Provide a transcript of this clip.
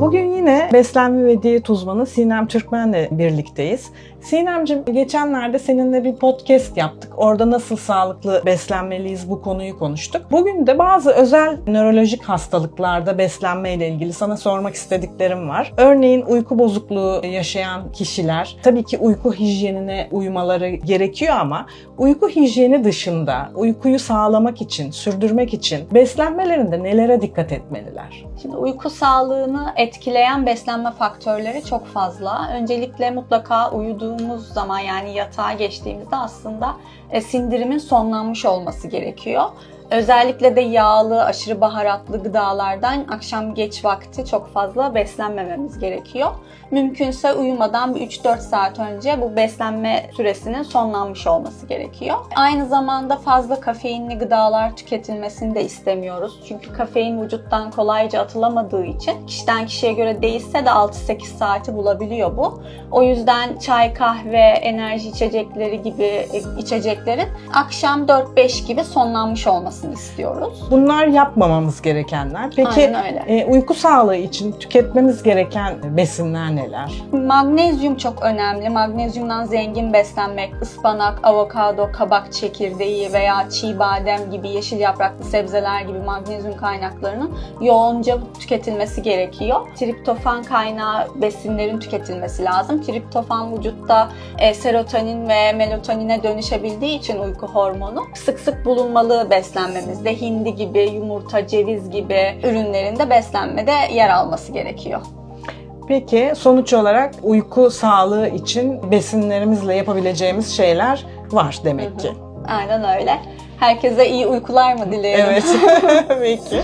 Bugün yine beslenme ve diyet uzmanı Sinem Türkmen'le birlikteyiz. Sinemciğim geçenlerde seninle bir podcast yaptık. Orada nasıl sağlıklı beslenmeliyiz bu konuyu konuştuk. Bugün de bazı özel nörolojik hastalıklarda beslenme ile ilgili sana sormak istediklerim var. Örneğin uyku bozukluğu yaşayan kişiler tabii ki uyku hijyenine uymaları gerekiyor ama uyku hijyeni dışında uykuyu sağlamak için, sürdürmek için beslenmelerinde nelere dikkat etmeliler? Şimdi uyku sağlığını etkileyen beslenme faktörleri çok fazla. Öncelikle mutlaka uyuduğumuz zaman yani yatağa geçtiğimizde aslında e, sindirimin sonlanmış olması gerekiyor. Özellikle de yağlı, aşırı baharatlı gıdalardan akşam geç vakti çok fazla beslenmememiz gerekiyor. Mümkünse uyumadan bir 3-4 saat önce bu beslenme süresinin sonlanmış olması gerekiyor. Aynı zamanda fazla kafeinli gıdalar tüketilmesini de istemiyoruz. Çünkü kafein vücuttan kolayca atılamadığı için kişiden kişiye göre değişse de 6-8 saati bulabiliyor bu. O yüzden çay, kahve, enerji içecekleri gibi içeceklerin akşam 4-5 gibi sonlanmış olmasını istiyoruz. Bunlar yapmamamız gerekenler. Peki e, uyku sağlığı için tüketmemiz gereken besinler neler? Magnezyum çok önemli. Magnezyumdan zengin beslenmek, ıspanak, avokado, kabak çekirdeği veya çiğ badem gibi yeşil yapraklı sebzeler gibi magnezyum kaynaklarının yoğunca tüketilmesi gerekiyor. Triptofan kaynağı besinlerin tüketilmesi lazım. Triptofan vücutta e, serotonin ve melatonine dönüşebildiği için uyku hormonu sık sık bulunmalı beslenmemizde. Hindi gibi, yumurta, ceviz gibi ürünlerinde beslenmede yer alması gerekiyor. Peki sonuç olarak uyku sağlığı için besinlerimizle yapabileceğimiz şeyler var demek ki. Aynen öyle. Herkese iyi uykular mı dileyelim? Evet. Peki.